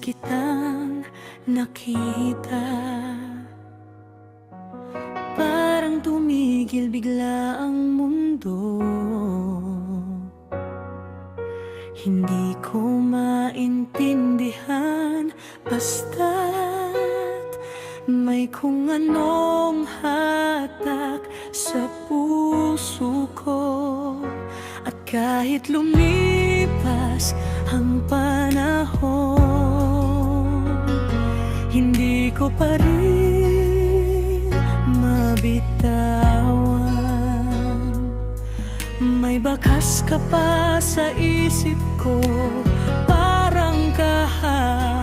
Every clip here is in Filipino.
kitang nakita. Parang tumigil bigla ang mundo. Hindi ko maintindihan Basta't may kung anong hatak sa puso ko. At kahit lumipas ang panahon Hindi ko pa rin mabitawan. May bakas ka pa sa isip ko Parang kahapon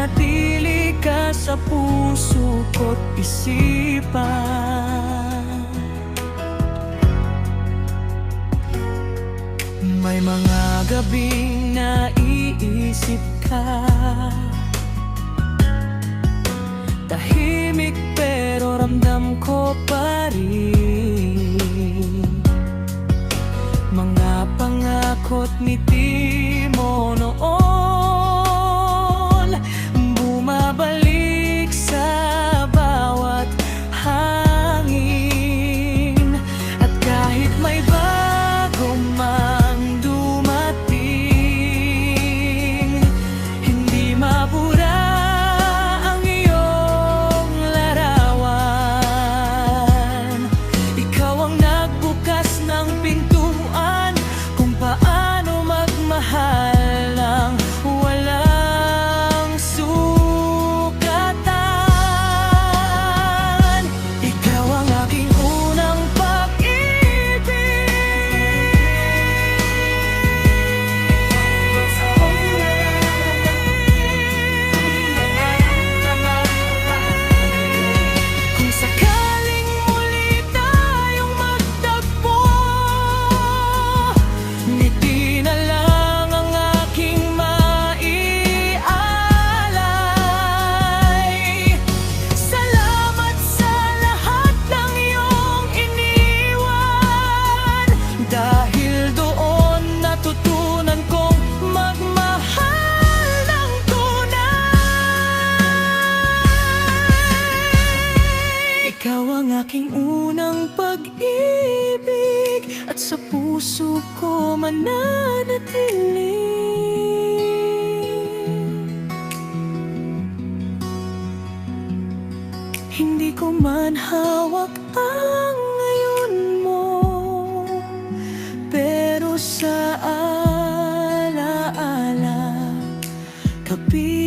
Nananatili ka sa puso ko't isipan. May mga gabing naiisip ka. Tahimik pero ramdam ko pa rin sa puso ko mananatili. Hindi ko man hawak ang ngayon mo Pero sa alaala -ala, Kapit